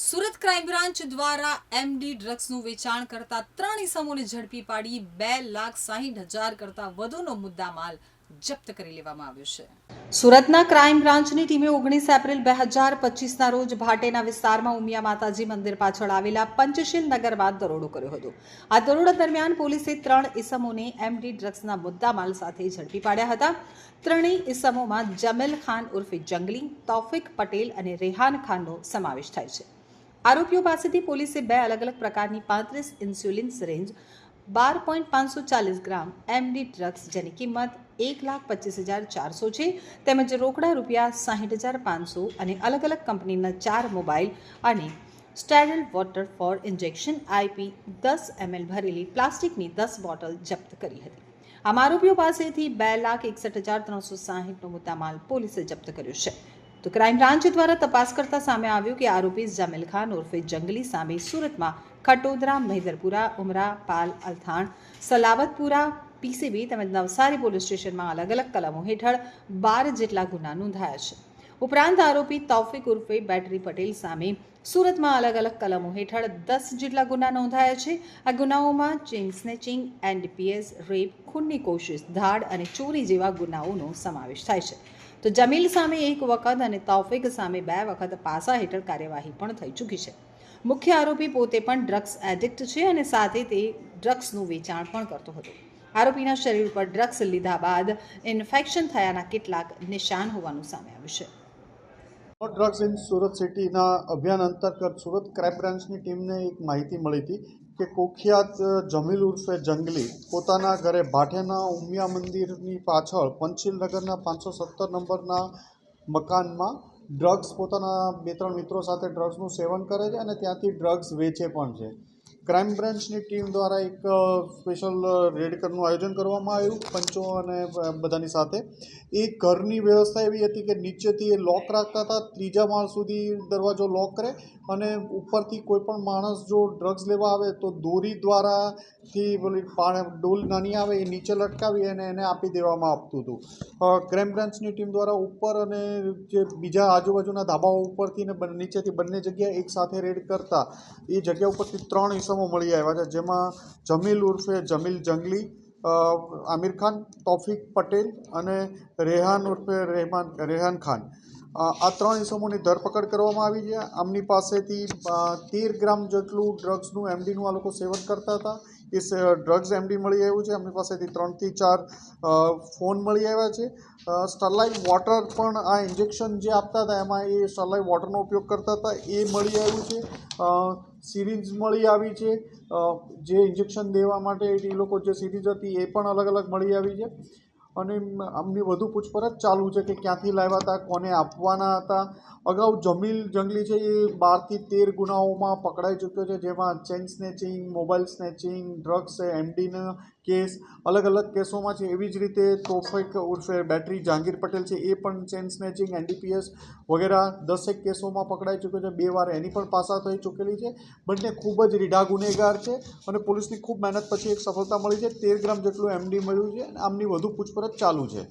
Surat crime branch દ્વારા MD ડ્રગ્સનું વેચાણ કરતા ત્રણ ઇસમોને ઝડપી પાડી બે લાખ સાહીઠ હજાર કરતા વધુનો મુદ્દામાલ જપ્ત કરી લેવામાં આવ્યો છે. સુરતના ક્રાઇમ બ્રાન્ચની ટીમે ઓગણીસ એપ્રિલ બે હજાર પચીસના રોજ ભાટેના વિસ્તારમાં ઉમિયા માતાજી મંદિર પાછળ આવેલા પંચશીલ નગરમાં દરોડો કર્યો હતો. આ દરોડા દરમિયાન પોલીસે ત્રણ ઇસમોને એમડી ડ્રગ્સના મુદ્દામાલ સાથે ઝડપી પાડ્યા હતા. ત્રણેય ઇસમોમાં જમેલ ખાન ઉર્ફે જંગલી, તૌફિક પટેલ અને રેહાન ખાનનો સમાવેશ થાય છે. આરોપીઓ પાસેથી પોલીસે બે અલગ અલગ પ્રકારની પાંત્રીસ ઇન્સ્યુલિન સિરેન્જ, બાર પોઈન્ટ પાંચસો ચાલીસ ગ્રામ એમડી ડ્રગ્સ જેની કિંમત એક લાખ પચીસ હજાર ચારસો છે, તેમજ રોકડા રૂપિયા સાહીઠ હજાર પાંચસો અને અલગ અલગ કંપનીના ચાર મોબાઈલ અને sterile water for injection IP દસ એમએલ ભરેલી પ્લાસ્ટિકની દસ બોટલ જપ્ત કરી હતી. આમ આરોપીઓ પાસેથી બે લાખ એકસઠ હજાર ત્રણસો સાહીઠનો મુદ્દામાલ પોલીસે જપ્ત કર્યો છે. તો ક્રાઇમ બ્રાન્ચ દ્વારા તપાસ કરતા સામે આવ્યું કે આરોપી જમીલ ખાન ઉર્ફે જંગલી સામે સુરતમાં ખટોદરા, મહેદરપુરા, ઉમરા, પાલ, અલથાણ, સલાવતપુરા, પીસીબી તેમજ નવસારી પોલીસ સ્ટેશનમાં અલગ અલગ કલમો હેઠળ બાર જેટલા ગુના નોંધાયા છે. ઉપરાંત આરોપી તૌફિક ઉર્ફે બેટરી પટેલ સામે સુરતમાં અલગ અલગ કલમો હેઠળ દસ જેટલા ગુના નોંધાયા છે. આ ગુનાઓમાં ચેઇન સ્નેચિંગ એનડીપીએસ રેપ, ખૂનની કોશિશ, ધાડ અને ચોરી જેવા ગુનાઓનો સમાવેશ થાય છે. તો જમીલ સામે એક વખત અને તૌફિક સામે બે વખત પાસા હેઠળ કાર્યવાહી પણ થઈ ચૂકી છે. મુખ્ય આરોપી પોતે પણ ડ્રગ્સ એડિક્ટ છે અને સાથે તે ડ્રગ્સનું વેચાણ પણ કરતો હતો. આરોપીના શરીર પર ડ્રગ્સ લીધા બાદ ઇન્ફેક્શન થયાના કેટલાક નિશાન હોવાનું સામે આવ્યું છે. ડ્રગ્સ ઇન સુરત સિટીના અભિયાન અંતર્ગત સુરત ક્રાઇમ બ્રાન્ચની ટીમને એક માહિતી મળી હતી કે કુખ્યાત જમીલ ઉર્ફે જંગલી પોતાના ઘરે ભાઠેના ઉમિયા મંદિરની પાછળ પંચીલનગરના પાંચસો સત્તર નંબરના મકાનમાં ડ્રગ્સ પોતાના બે ત્રણ મિત્રો સાથે ડ્રગ્સનું સેવન કરે છે અને ત્યાંથી ડ્રગ્સ વેચે પણ છે. ક્રાઇમ બ્રાન્ચની ટીમ દ્વારા એક સ્પેશિયલ રેડ કરનું આયોજન કરવામાં આવ્યું, પંચો અને બધાની સાથે. એ ઘરની વ્યવસ્થા એવી હતી કે નીચેથી એ લોક રાખતા હતા, ત્રીજા માળ સુધી દરવાજો લોક કરે અને ઉપરથી કોઈ પણ માણસ જો ડ્રગ્સ લેવા આવે તો દોરી દ્વારાથી બોલી ડોલ નાની આવે એ નીચે લટકાવી અને એને આપી દેવામાં આવતું હતું. ક્રાઇમ બ્રાન્ચની ટીમ દ્વારા ઉપર અને જે બીજા આજુબાજુના ધાબાઓ ઉપરથી ને નીચેથી બંને જગ્યાએ એક સાથે રેડ કરતા. એ જગ્યા ઉપરથી ત્રણ ઇસમો મળી આવ્યા છે. જેમાં જમીલ ઉર્ફે જમીલ જંગલી આમિર ખાન, તોફિક પટેલ અને રેહાન ઉર્ફે રહેમાન, રેહાન ખાન. આ ત્રણ ઇસમોની ધરપકડ કરવામાં આવી છે. આમની પાસેથી તેર ગ્રામ જેટલું ડ્રગ્સનું, એમડીનું આ લોકો સેવન કરતા હતા. એ ડ્રગ્સ એમડી મળી આવ્યું છે. એમની પાસેથી ત્રણથી ચાર ફોન મળી આવ્યા છે. સ્ટરલાઇટ વોટર પણ આ ઇન્જેક્શન જે આપતા હતા, એમાં એ સ્ટરલાઇટ વોટરનો ઉપયોગ કરતા હતા, એ મળી આવ્યું છે. સિરીઝ મળી આવી છે. જે ઇન્જેક્શન દેવા માટે એ લોકો જે સિરીઝ હતી, એ પણ અલગ અલગ મળી આવી છે. અને આમની વધુ પૂછપરછ ચાલુ છે કે ક્યાંથી લાવ્યા હતા, કોને આપવાના હતા. અગાઉ જમીલ જંગલી છે એ બારથી તેર ગુનાઓમાં પકડાઈ ચૂક્યો છે, જેમાં chain snatching, mobile snatching, drugs એમડીના case અલગ અલગ કેસોમાં છે. એવી જ રીતે તોફેક ઉર્ફે બેટરી જહાંગીર પટેલ છે. એ પણ ચેન સ્નેચિંગ, એનડીપીએસ વગેરે દસેક કેસોમાં પકડાઈ ચૂક્યો છે. બે વાર એની પણ પાસા થઈ ચૂકેલી છે. બંને ખૂબ જ રીઢા ગુનેગાર છે અને પોલીસની ખૂબ મહેનત પછી એક સફળતા મળી છે. તેર ગ્રામ જેટલું એમડી મળ્યું છે અને આમની વધુ પૂછપરછ ચાલુ છે.